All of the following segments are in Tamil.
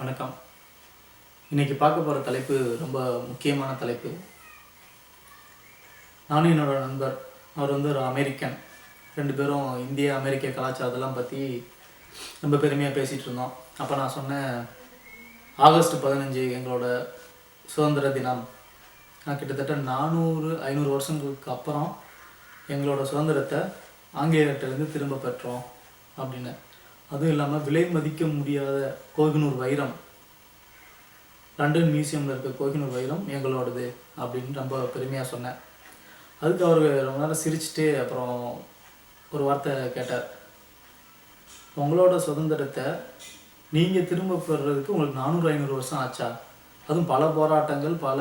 வணக்கம். இன்னைக்கு பார்க்க போகிற தலைப்பு ரொம்ப முக்கியமான தலைப்பு. நானும் என்னோட நண்பர் அவர் வந்து ஒரு அமெரிக்கன். ரெண்டு பேரும் இந்திய அமெரிக்க கலாச்சாரத்தெல்லாம் பற்றி ரொம்ப பெருமையாக பேசிகிட்டு இருந்தோம். அப்போ நான் சொன்னேன் ஆகஸ்ட் பதினஞ்சு எங்களோட சுதந்திர தினம். நான் கிட்டத்தட்ட நானூறு ஐநூறு வருஷங்களுக்கு அப்புறம் எங்களோட சுதந்திரத்தை ஆங்கிலேயர்கிட்டருந்து திரும்ப பெற்றோம் அப்படின்னு. அதுவும் இல்லாமல் விலை மதிக்க முடியாத கோகினூர் வைரம். லண்டன் மியூசியமில் இருக்க கோகினூர் வைரம் எங்களோடது அப்படின்னு ரொம்ப பெருமையாக சொன்னேன். அதுக்கு அவர் ரொம்ப நேரம் சிரிச்சுட்டு அப்புறம் ஒரு வார்த்தை கேட்டார். உங்களோட சுதந்திரத்தை நீங்கள் திரும்ப பெறுறதுக்கு உங்களுக்கு நானூறு ஐநூறு வருஷம் ஆச்சா? அதுவும் பல போராட்டங்கள் பல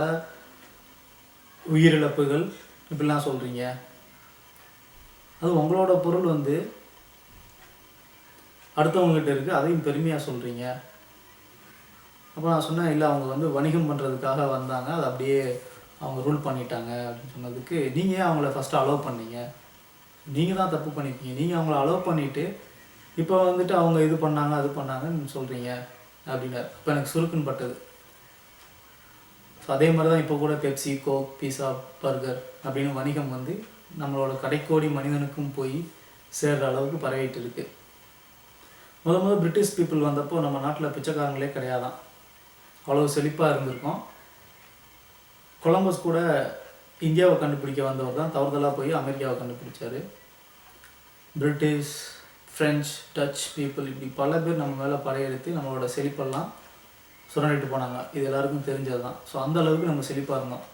உயிரிழப்புகள் இப்படிலாம் சொல்கிறீங்க அது உங்களோட பொருள் வந்து அடுத்தவங்ககிட்ட இருக்குது அதையும் பெருமையாக சொல்கிறீங்க அப்போ நான் சொன்னேன் இல்லை அவங்க வந்து வணிகம் பண்ணுறதுக்காக வந்தாங்க அதை அப்படியே அவங்க ரூல் பண்ணிட்டாங்க அப்படின்னு சொன்னதுக்கு நீங்கள் அவங்கள ஃபஸ்ட்டு அலோவ் பண்ணீங்க? நீங்கள் தான் தப்பு பண்ணியிருக்கீங்க நீங்கள் அவங்கள அலோவ் பண்ணிவிட்டு இப்போ வந்துட்டு அவங்க இது பண்ணாங்க அது பண்ணாங்கன்னு சொல்கிறீங்க அப்படின்னு அப்போ எனக்கு சுருக்குன்னு பட்டது. ஸோ அதே மாதிரி தான் இப்போ கூட பெப்சி கோக் பீஸா பர்கர் அப்படின்னு வணிகம் வந்து நம்மளோட கடைக்கோடி மனிதனுக்கும் போய் சேர்கிற அளவுக்கு பரவிட்டு இருக்குது முத முத பிரிட்டிஷ் பீப்புள் வந்தப்போ நம்ம நாட்டில் பிச்சைக்காரங்களே கிடையாதான். அவ்வளோ செழிப்பாக இருந்திருக்கும். கொலம்பஸ் கூட இந்தியாவை கண்டுபிடிக்க வந்தவர் தான் தவறுதலாக போய் அமெரிக்காவை கண்டுபிடிச்சாரு. பிரிட்டிஷ் ஃப்ரெஞ்ச் டச் பீப்புள் இப்படி பல பேர் நம்ம மேலே படையெடுத்து நம்மளோட செழிப்பெல்லாம் சுரண்டிட்டு போனாங்க. இது எல்லாருக்கும் தெரிஞ்சது தான் ஸோ அந்த அளவுக்கு நம்ம செழிப்பாக இருந்தோம்.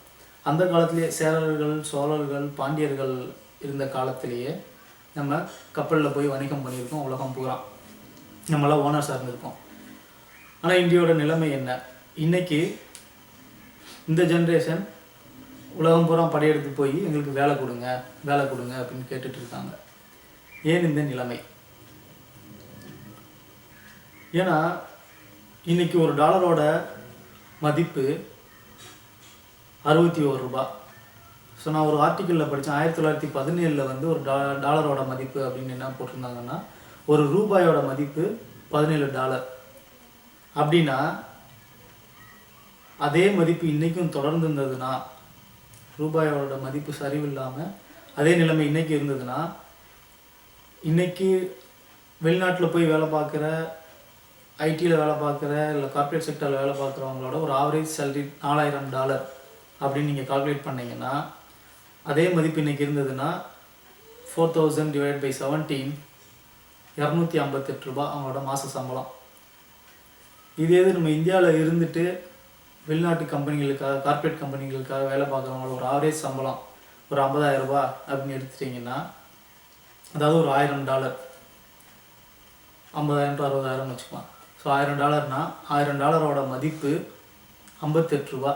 அந்த காலத்திலேயே சேரர்கள் சோழர்கள் பாண்டியர்கள் இருந்த காலத்திலேயே நம்ம கப்பலில் போய் வணிகம் பண்ணியிருக்கோம் உலகம் பூரா. நம்மளாம் ஓனர்ஸாக இருந்திருக்கோம் ஆனால் இந்தியாவோட நிலைமை என்ன? இன்றைக்கி இந்த ஜென்ரேஷன் உலகம் பூரா படையெடுத்து போய் எங்களுக்கு வேலை கொடுங்க வேலை கொடுங்க அப்படின்னு கேட்டுட்டு இருக்காங்க. ஏன் இந்த நிலைமை? ஏன்னா இன்னைக்கு ஒரு டாலரோட மதிப்பு அறுபத்தி ஒரு ரூபா. ஸோ நான் ஒரு ஆர்டிக்கிளில் படித்தேன் ஆயிரத்தி தொள்ளாயிரத்தி பதினேழில் வந்து ஒரு டா டாலரோட மதிப்பு அப்படின்னு என்ன போட்டிருந்தாங்கன்னா ஒரு ரூபாயோட மதிப்பு பதினேழு டாலர் அப்படின்னா அதே மதிப்பு இன்றைக்கும் தொடர்ந்து இருந்ததுன்னா ரூபாயோட மதிப்பு சரிவில்லாமல் அதே நிலைமை இன்றைக்கி இருந்ததுன்னா இன்றைக்கி வெளிநாட்டில் போய் வேலை பார்க்குற ஐடியில் வேலை பார்க்குற இல்லை கார்ப்பரேட் செக்டரில் வேலை பார்க்குறவங்களோட ஒரு ஆவரேஜ் சேலரி நாலாயிரம் டாலர் அப்படின்னு நீங்கள் கால்குலேட் பண்ணிங்கன்னா அதே மதிப்பு இன்றைக்கி இருந்ததுன்னா four thousand divide by seventeen இரநூத்தி ஐம்பத்தெட்டு ரூபாய் அவங்களோட மாத சம்பளம். இதே இது நம்ம இந்தியாவில் இருந்துட்டு வெளிநாட்டு கம்பெனிகளுக்காக கார்பரேட் கம்பெனிகளுக்காக வேலை பார்க்குறவங்களோட ஒரு ஆவரேஜ் சம்பளம் ஒரு ஐம்பதாயிரம் ரூபாய் அப்படின்னு எடுத்துட்டிங்கன்னா அதாவது ஒரு ஆயிரம் டாலர் ஐம்பதாயிரம் டு அறுபதாயிரம் வச்சுக்கலாம். ஸோ ஆயிரம் டாலர்னால் ஆயிரம் டாலரோட மதிப்பு ஐம்பத்தெட்டு ரூபா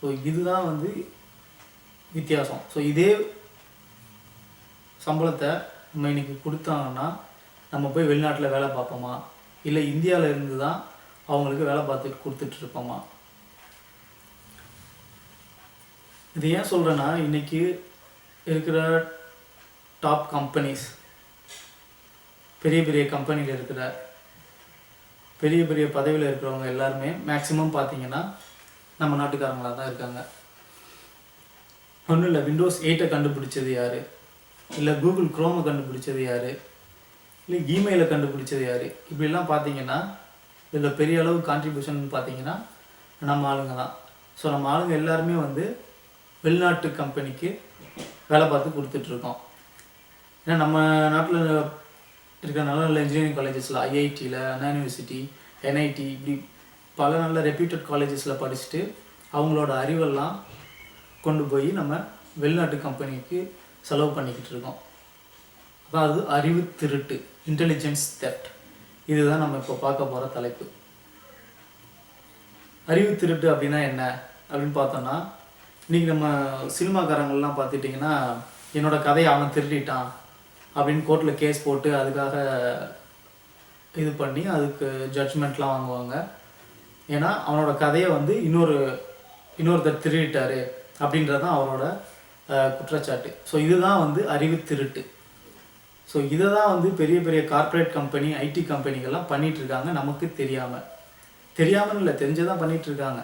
ஸோ இதுதான் வந்து வித்தியாசம். ஸோ இதே சம்பளத்தை நம்ம இன்றைக்கி கொடுத்தாங்கன்னா நம்ம போய் வெளிநாட்டில் வேலை பார்ப்போமா? இல்லை இந்தியாவில் இருந்து தான் அவங்களுக்கு வேலை பார்த்துட்டு கொடுத்துட்டு இருப்போமா? இது ஏன் சொல்கிறேன்னா இன்றைக்கி இருக்கிற டாப் கம்பெனிஸ் பெரிய பெரிய கம்பெனியில் இருக்கிற பெரிய பெரிய பதவியில் இருக்கிறவங்க எல்லாருமே மேக்ஸிமம் பார்த்தீங்கன்னா நம்ம நாட்டுக்காரங்களாக தான் இருக்காங்க. ஒன்றும் இல்லை விண்டோஸ் எயிட்டை கண்டுபிடிச்சது யார்? இல்லை கூகுள் குரோமை கண்டுபிடிச்சது யார்? இல்லை இமெயிலை கண்டுபிடிச்சது யார்? இப்படிலாம் பார்த்தீங்கன்னா இதில் பெரிய அளவு கான்ட்ரிபியூஷன் பார்த்தீங்கன்னா நம்ம ஆளுங்க தான். ஸோ நம்ம ஆளுங்க எல்லாருமே வந்து வெளிநாட்டு கம்பெனிக்கு வேலை பார்த்து கொடுத்துட்ருக்கோம். ஏன்னா நம்ம நாட்டில் இருக்கிற நல்ல நல்ல இன்ஜினியரிங் காலேஜஸில் ஐஐடியில் அண்ணா யூனிவர்சிட்டி என்ஐடி இப்படி பல நல்ல ரெப்யூட்டட் காலேஜஸில் படிச்சுட்டு அவங்களோட அறிவெல்லாம் கொண்டு போய் நம்ம வெளிநாட்டு கம்பெனிக்கு செலவு பண்ணிக்கிட்டு இருக்கோம். அதாவது அறிவு திருட்டு இன்டெலிஜென்ஸ் தெப்ட் இதுதான் நம்ம இப்போ பார்க்க போகிற தலைப்பு. அறிவு திருட்டு அப்படின்னா என்ன? அப்படின்னு பார்த்தோம்னா இன்றைக்கி நம்ம சினிமாக்காரங்கள்லாம் பார்த்துட்டிங்கன்னா என்னோடய கதையை அவன் திருடிட்டான் அப்படின்னு கோர்ட்டில் கேஸ் போட்டு அதுக்காக இது பண்ணி அதுக்கு ஜட்ஜ்மெண்ட்லாம் வாங்குவாங்க. ஏன்னா அவனோட கதையை வந்து இன்னொரு இன்னொருத்தர் திருடிட்டாரு அப்படின்றது தான் அவரோட குற்றச்சாட்டு. ஸோ இதுதான் வந்து அறிவு திருட்டு. ஸோ இதை தான் வந்து பெரிய பெரிய கார்ப்பரேட் கம்பெனி ஐடி கம்பெனிகள்லாம் பண்ணிகிட்ருக்காங்க நமக்கு தெரியாமல் தெரியாமல் இல்லை தெரிஞ்சதான் பண்ணிகிட்ருக்காங்க இருக்காங்க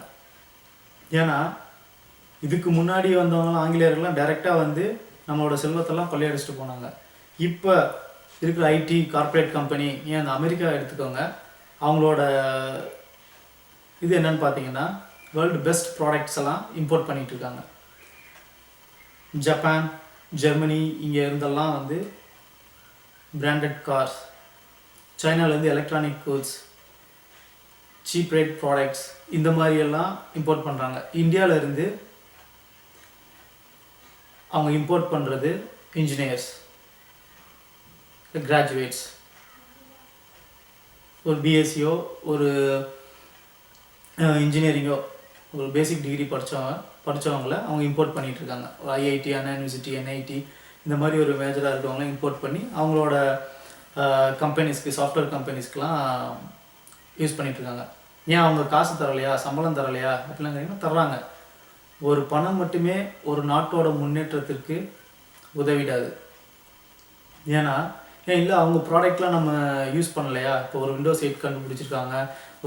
ஏன்னா இதுக்கு முன்னாடி வந்தவங்களாம் ஆங்கிலேயர்கள்லாம் டைரெக்டாக வந்து நம்மளோட செல்வத்தெல்லாம் கொள்ளையடிச்சிட்டு போனாங்க. இப்போ இருக்கிற ஐடி கார்ப்பரேட் கம்பெனி ஏன் அந்த அமெரிக்கா எடுத்துக்கோங்க அவங்களோட இது என்னன்னு பார்த்தீங்கன்னா வேர்ல்டு பெஸ்ட் ப்ராடக்ட்ஸ் எல்லாம் இம்போர்ட் பண்ணிகிட்ருக்காங்க இருக்காங்க ஜப்பான் ஜெர்மனி இங்கே இருந்தெல்லாம் வந்து branded cars சைனாலேருந்து electronic goods cheap rate products இந்த மாதிரியெல்லாம் இம்போர்ட் பண்ணுறாங்க இந்தியாவிலேருந்து அவங்க இம்போர்ட் பண்ணுறது இன்ஜினியர்ஸ் கிராஜுவேட்ஸ் ஒரு பிஎஸ்சியோ ஒரு இன்ஜினியரிங்கோ ஒரு பேசிக் டிகிரி படித்தவங்க படித்தவங்கள அவங்க இம்போர்ட் பண்ணிகிட்ருக்காங்க இருக்காங்க ஒரு ஐஐடி அன்யூனிவர்சிட்டி என்ஐடி இந்த மாதிரி ஒரு மேஜராக இருக்கவங்கள இம்போர்ட் பண்ணி அவங்களோட கம்பெனிஸ்க்கு சாஃப்ட்வேர் கம்பெனிஸ்க்கெலாம் யூஸ் பண்ணிகிட்ருக்காங்க இருக்காங்க ஏன் அவங்க காசு தரலையா சம்பளம் தரலையா அப்படிலாம் கேட்டிங்கன்னா தர்றாங்க. ஒரு பணம் மட்டுமே ஒரு நாட்டோட முன்னேற்றத்திற்கு உதவிடாது. ஏன்னா இல்லை அவங்க ப்ராடக்ட்லாம் நம்ம யூஸ் பண்ணலையா? இப்போ ஒரு விண்டோஸ் எயிட் கண்டுபிடிச்சிருக்காங்க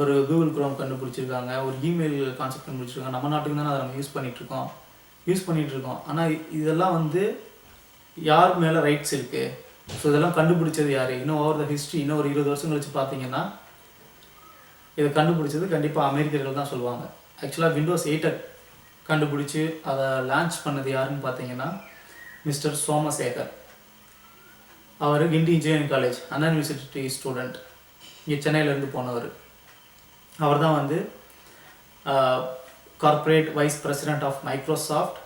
ஒரு கூகுள் க்ரோம் கண்டுபிடிச்சிருக்காங்க ஒரு இமெயில் கான்செப்ட் கண்டுபிடிச்சிருக்காங்க. நம்ம நாட்டுக்கு தானே அதை நம்ம யூஸ் பண்ணிகிட்ருக்கோம் இருக்கோம். யூஸ் பண்ணிகிட்ருக்கோம் இருக்கோம். ஆனால் இதெல்லாம் வந்து யார் மேலே ரைட்ஸ் இருக்குது ஸோ இதெல்லாம் கண்டுபிடிச்சது யார்? இன்னும் ஓவர் த ஹிஸ்ட்ரி இன்னும் ஒரு இருபது வருஷம் கழிச்சு பார்த்தீங்கன்னா இதை கண்டுபிடிச்சது கண்டிப்பாக அமெரிக்கர்கள் தான் சொல்லுவாங்க. ஆக்சுவலாக விண்டோஸ் எயிட்டை கண்டுபிடிச்சி அதை லான்ச் பண்ணது யாருன்னு பார்த்தீங்கன்னா மிஸ்டர் சோமசேகர். அவர் Guindy engineering college Anna university student இங்கே சென்னையிலேருந்து போனவர். அவர் தான் வந்து corporate vice president of Microsoft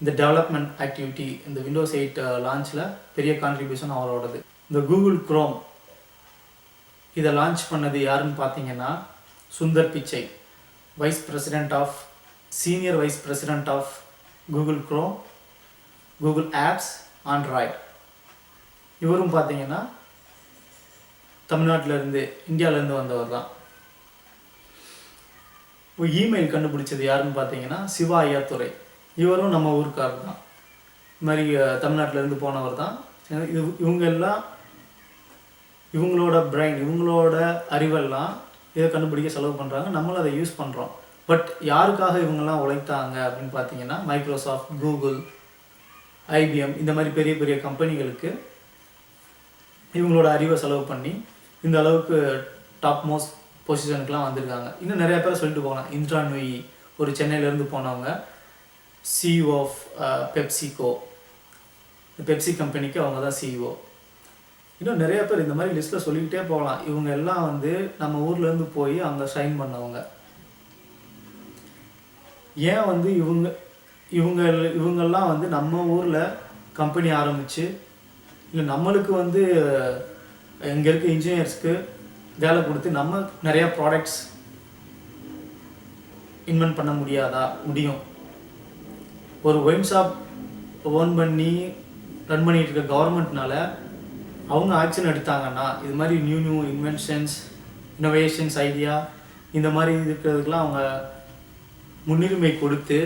இந்த டெவலப்மெண்ட் ஆக்டிவிட்டி இந்த விண்டோஸ் எயிட் லான்ச்சில் பெரிய கான்ட்ரிபியூஷன் அவரோடது. இந்த கூகுள் குரோம் இதை லான்ச் பண்ணது யாருன்னு பார்த்தீங்கன்னா Sundar Pichai vice president of senior vice president of Google Chrome Google apps Android இவரும் பார்த்தீங்கன்னா தமிழ்நாட்டிலேருந்து இந்தியாவிலேருந்து வந்தவர் தான். இமெயில் கண்டுபிடிச்சது யாருன்னு பார்த்தீங்கன்னா சிவா ஐயாத்துறை இவரும் நம்ம ஊருக்காரர் தான். இது மாதிரி தமிழ்நாட்டிலேருந்து போனவர் தான். இது இவங்க எல்லாம் இவங்களோட பிரெயின் இவங்களோட அறிவெல்லாம் இதை கண்டுபிடிக்க செலவு பண்ணுறாங்க நம்மளும் அதை யூஸ் பண்ணுறோம் பட் யாருக்காக இவங்கெல்லாம் உழைத்தாங்க அப்படின்னு பார்த்தீங்கன்னா மைக்ரோசாஃப்ட் கூகுள் ஐபிஎம் இந்த மாதிரி பெரிய பெரிய கம்பெனிகளுக்கு இவங்களோட அறிவை செலவு பண்ணி இந்த அளவுக்கு டாப் மோஸ்ட் பொசிஷனுக்குலாம் வந்திருக்காங்க. இன்னும் நிறைய பேர் சொல்லிட்டு போகலாம். இந்திரா நொய் ஒரு சென்னையிலேருந்து போனவங்க. சிஇஓ ஆஃப் பெப்சிகோ பெப்சி கம்பெனிக்கு அவங்க தான் சிஇஓ இன்னும் நிறைய பேர் இந்த மாதிரி லிஸ்ட்டில் சொல்லிக்கிட்டே போகலாம். இவங்க எல்லாம் வந்து நம்ம ஊர்லேருந்து போய் அங்கே ஷைன் பண்ணவங்க. ஏன் வந்து இவங்க இவங்க இவங்கெல்லாம் வந்து நம்ம ஊரில் கம்பெனி ஆரம்பித்து இல்லை நம்மளுக்கு வந்து இங்கே இருக்க இன்ஜினியர்ஸ்க்கு வேலை கொடுத்து நம்ம நிறையா ப்ராடக்ட்ஸ் இன்வென்ட் பண்ண முடியாதா? முடியும். ஒரு ஒயின் ஷாப் ஓன் பண்ணி ரன் பண்ணிட்டு இருக்க கவர்மெண்ட்னால அவங்க ஆக்ஷன் எடுத்தாங்கன்னா இது மாதிரி new new inventions innovations idea இந்த மாதிரி இருக்கிறதுக்கெலாம் அவங்க முன்னுரிமை கொடுத்து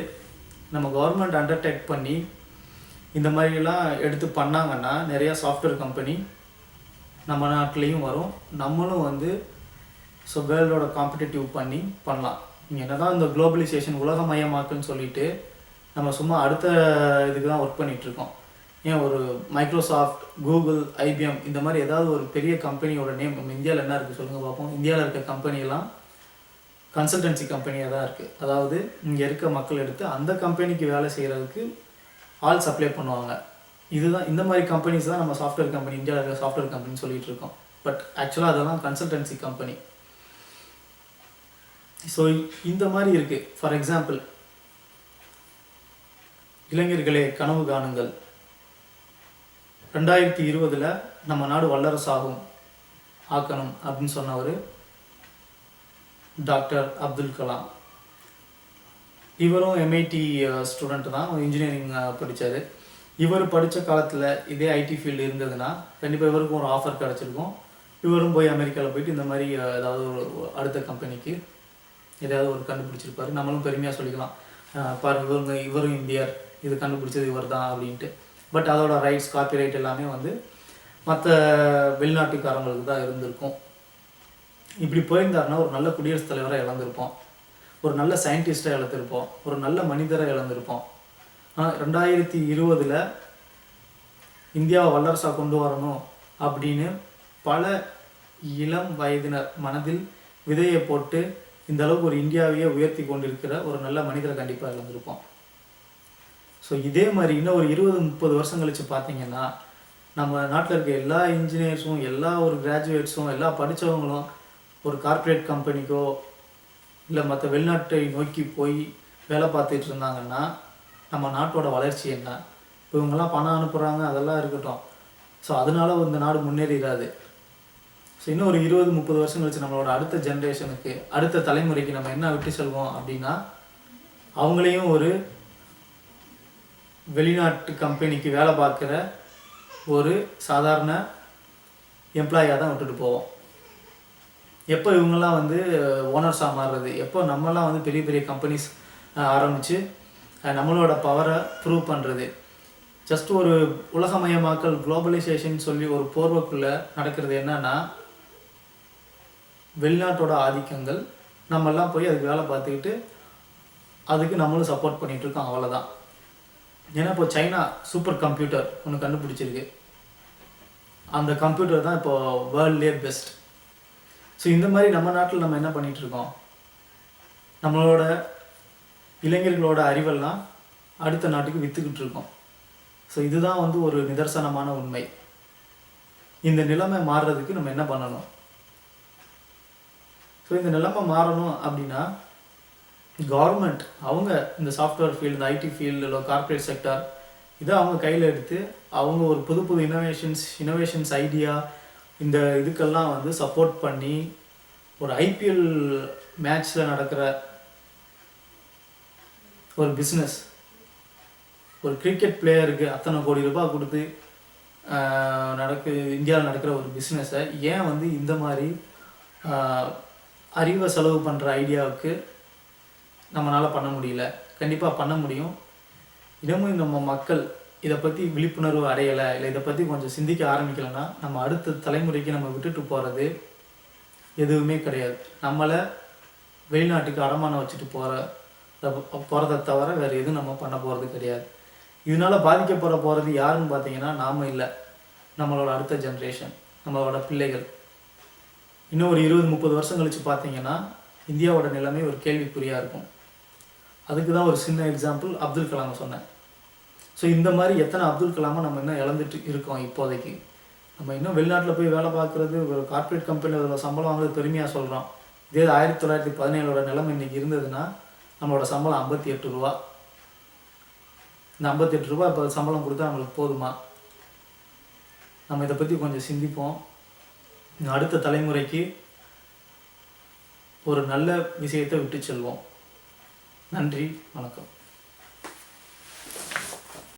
நம்ம கவர்மெண்ட் அண்டர்டேக் பண்ணி இந்த மாதிரிலாம் எடுத்து பண்ணாங்கன்னா நிறையா சாஃப்ட்வேர் கம்பெனி நம்ம நாட்டிலையும் வரும். நம்மளும் வந்து ஸோ வேர்ல்டோட காம்படிட்டிவ் பண்ணி பண்ணலாம். நீங்கள் என்ன தான் இந்த குளோபலைசேஷன் உலகமயமாக்குன்னு சொல்லிட்டு நம்ம சும்மா அடுத்த இதுக்கு தான் ஒர்க் பண்ணிகிட்ருக்கோம் ஏன் ஒரு மைக்ரோசாஃப்ட் கூகுள் ஐபிஎம் இந்த மாதிரி ஏதாவது ஒரு பெரிய கம்பெனியோட நேம் நம்ம இந்தியாவில் என்ன இருக்குது சொல்லுங்கள் பார்ப்போம். இந்தியாவில் இருக்க கம்பெனியெல்லாம் கன்சல்டன்சி கம்பெனியாக தான் இருக்குது அதாவது இங்கே இருக்க மக்கள் எடுத்து அந்த கம்பெனிக்கு வேலை செய்கிறதுக்கு ஆள் சப்ளை பண்ணுவாங்க. இதுதான் இந்த மாதிரி கம்பெனிஸ் தான் நம்ம சாஃப்ட்வேர் கம்பெனி இந்தியாவில் இருக்கிற சாஃப்ட்வேர் கம்பெனி சொல்லிட்டு இருக்கோம். பட் ஆக்சுவலாக அதெல்லாம் கன்சல்டன்சி கம்பெனி ஸோ இந்த மாதிரி இருக்குது ஃபார் எக்ஸாம்பிள் இளைஞர்களே கனவு காணுங்கள். ரெண்டாயிரத்தி இருபதில் நம்ம நாடு வல்லரசாகும். ஆக்கணும் அப்படின்னு சொன்னவர் டாக்டர் அப்துல் கலாம். இவரும் எம்ஐடி ஸ்டூடெண்ட் தான். இன்ஜினியரிங் படித்தார் இவர் படித்த காலத்தில் இதே ஐடி ஃபீல்டு இருந்ததுன்னா கண்டிப்பாக இவருக்கும் ஒரு ஆஃபர் கிடச்சிருக்கும். இவரும் போய் அமெரிக்காவில் போயிட்டு இந்த மாதிரி ஏதாவது ஒரு அடுத்த கம்பெனிக்கு எதாவது ஒரு கண்டுபிடிச்சிருப்பாரு. நம்மளும் பெருமையாக சொல்லிக்கலாம். அஹ், பாருங்க இவரும் இந்தியர். இது கண்டுபிடிச்சது இவர் தான் அப்படின்ட்டு. பட் அதோட ரைட்ஸ் காப்பி ரைட் எல்லாமே வந்து மற்ற வெளிநாட்டுக்காரங்களுக்கு தான் இருந்திருக்கும். இப்படி போயிருந்தாருன்னா ஒரு நல்ல குடியரசுத் தலைவராக இழந்திருப்போம். ஒரு நல்ல சயின்டிஸ்ட்டை இழந்திருப்போம். ஒரு நல்ல மனிதரை இழந்திருப்போம். ஆனால் ரெண்டாயிரத்தி இருபதில் இந்தியாவை வல்லரசாக கொண்டு வரணும் அப்படின்னு பல இளம் வயதினர் மனதில் விதையை போட்டு இந்த அளவுக்கு ஒரு இந்தியாவையே உயர்த்தி கொண்டிருக்கிற ஒரு நல்ல மனிதரை கண்டிப்பாக இழந்திருப்போம். ஸோ இதே மாதிரி இன்னும் ஒரு இருபது முப்பது வருஷம் கழிச்சு பார்த்தீங்கன்னா நம்ம நாட்டில் இருக்க எல்லா இன்ஜினியர்ஸும் எல்லா ஒரு கிராஜுவேட்ஸும் எல்லா படித்தவங்களும் ஒரு கார்ப்பரேட் கம்பெனிக்கோ இல்லை மற்ற வெளிநாட்டை நோக்கி போய் வேலை பார்த்துட்டு இருந்தாங்கன்னா நம்ம நாட்டோட வளர்ச்சி என்ன? இப்போ இவங்கெல்லாம் பணம் அனுப்புகிறாங்க அதெல்லாம் இருக்கட்டும். ஸோ அதனால இந்த நாடு முன்னேறிடாது. ஸோ இன்னும் ஒரு இருபது முப்பது வருஷம் கழிச்சு நம்மளோட அடுத்த ஜென்ரேஷனுக்கு அடுத்த தலைமுறைக்கு நம்ம என்ன விட்டு செல்வோம் அப்படின்னா அவங்களையும் ஒரு வெளிநாட்டு கம்பெனிக்கு வேலை பார்க்குற ஒரு சாதாரண எம்ப்ளாயாக தான் விட்டுட்டு போவோம். எப்போ இவங்கெல்லாம் வந்து ஓனர்ஸாக மாறுறது? எப்போ நம்மலாம் வந்து பெரிய பெரிய கம்பெனிஸ் ஆரம்பித்து நம்மளோட பவரை ப்ரூவ் பண்ணுறது ஜஸ்ட் ஒரு உலகமயமாக்கல் குளோபலைசேஷன் சொல்லி ஒரு போர்வைக்குள்ளே நடக்கிறது என்னன்னா வெளிநாட்டோட ஆதிக்கங்கள் நம்மெல்லாம் போய் அதுக்கு வேலை பார்த்துக்கிட்டு அதுக்கு நம்மளும் சப்போர்ட் பண்ணிகிட்ருக்கோம் இருக்கோம் அவ்வளோதான் ஏன்னா இப்போ சைனா சூப்பர் கம்ப்யூட்டர் ஒன்று கண்டுபிடிச்சிருக்கு. அந்த கம்ப்யூட்டர் தான் இப்போ வேர்ல்ட்லேயே பெஸ்ட் ஸோ இந்த மாதிரி நம்ம நாட்டில் நம்ம என்ன பண்ணிகிட்ருக்கோம்? இருக்கோம் நம்மளோட இளைஞர்களோட அறிவெல்லாம் அடுத்த நாட்டுக்கு விற்றுக்கிட்டு இருக்கோம் ஸோ இதுதான் வந்து ஒரு நிதர்சனமான உண்மை. இந்த நிலைமை மாறுறதுக்கு நம்ம என்ன பண்ணணும்? ஸோ இந்த நிலைமை மாறணும் அப்படின்னா கவர்மெண்ட் அவங்க இந்த சாஃப்ட்வேர் ஃபீல்டு இந்த ஐடி ஃபீல்டு இல்லை கார்ப்பரேட் செக்டார் இதை அவங்க கையில் எடுத்து அவங்க ஒரு புது புது இனோவேஷன்ஸ் இனோவேஷன்ஸ் ஐடியா இந்த இதுக்கெல்லாம் வந்து சப்போர்ட் பண்ணி ஒரு ஐபிஎல் மேட்ச்சில் நடக்கிற ஒரு பிஸ்னஸ் ஒரு கிரிக்கெட் பிளேயருக்கு அத்தனை கோடி ரூபாய் கொடுத்து நடக்கு இந்தியாவில் நடக்கிற ஒரு பிஸ்னஸை ஏன் வந்து இந்த மாதிரி அறிவை செலவு பண்ணுற ஐடியாவுக்கு நம்மளால் பண்ண முடியல? கண்டிப்பாக பண்ண முடியும். இன்னமும் நம்ம மக்கள் இதை பற்றி விழிப்புணர்வு அடையலை இல்லை இதை பற்றி கொஞ்சம் சிந்திக்க ஆரம்பிக்கலைன்னா நம்ம அடுத்த தலைமுறைக்கு நம்ம விட்டுட்டு போகிறது எதுவுமே கிடையாது. நம்மளை வெளிநாட்டுக்கு அடமானம் வச்சுட்டு போகிற போகிறத தவிர வேறு எதுவும் நம்ம பண்ண போகிறது கிடையாது. இதனால பாதிக்கப்பட போகிறது யாருன்னு பார்த்தீங்கன்னா நாம இல்லை. நம்மளோட அடுத்த ஜென்ரேஷன் நம்மளோட பிள்ளைகள். இன்னும் ஒரு இருபது முப்பது வருஷம் கழிச்சு பார்த்தீங்கன்னா இந்தியாவோட நிலைமை ஒரு கேள்விக்குறியாக இருக்கும். அதுக்கு தான் ஒரு சின்ன எக்ஸாம்பிள் அப்துல் கலாம் சொன்னேன். ஸோ இந்த மாதிரி எத்தனை அப்துல் கலாமை நம்ம இன்னும் இழந்துட்டு இருக்கோம் இப்போதைக்கு. நம்ம இன்னும் வெளிநாட்டில் போய் வேலை பார்க்குறது ஒரு கார்ப்பரேட் கம்பெனியில் அதில் சம்பளம் வாங்குறது பெருமையாக சொல்கிறோம் இதே ஆயிரத்தி தொள்ளாயிரத்தி பதினேழோட நிலைமை இன்றைக்கி இருந்ததுன்னா நம்மளோட சம்பளம் ஐம்பத்தி எட்டு ரூபா. இந்த ஐம்பத்தி எட்டு ரூபா இப்போ சம்பளம் கொடுத்தா நம்மளுக்கு போதுமா? நம்ம இதை பற்றி கொஞ்சம் சிந்திப்போம். அடுத்த தலைமுறைக்கு ஒரு நல்ல விஷயத்தை விட்டு செல்வோம். நன்றி வணக்கம்.